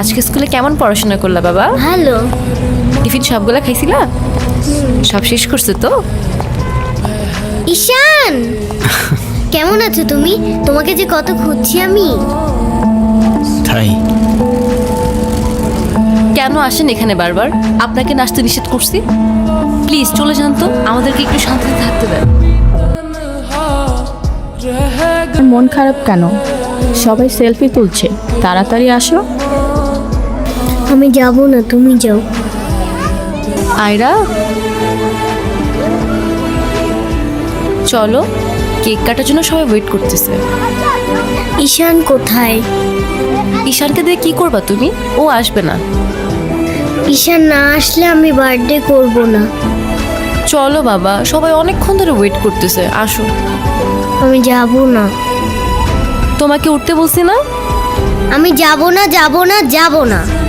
আজকে স্কুলে কেমন পড়াশোনা করলা বাবা? ভালো। টিফিন সবগুলা খাইছিলা? সব শেষ করছ তো? ঈশান! কেমন আছো তুমি? তোমাকে যে কত খুঁজছি আমি। তাই। কেন আসেন এখানে বারবার? আপনাকে নাচতে নিষেধ করছি। প্লিজ চলে যান তো আমাদেরকে একটু শান্তিতে থাকতে দেন। মন খারাপ কেন? সবাই সেলফি তুলছে। তাড়াতাড়ি আসো। আমি যাব না তুমি যাও। আয়রা? চলো কেক কাটার জন্য সবাই ওয়েট করতেছে। ঈশান কোথায়? ঈশানকে দিয়ে কি করবা তুমি? ও আসবে না। ঈশান না আসলে আমি বার্থডে করব না। চলো বাবা সবাই অনেকক্ষণ ধরে ওয়েট করতেছে আসো। আমি যাব না। তোমাকে উঠতে বলছি না? আমি যাব না যাব না যাব না।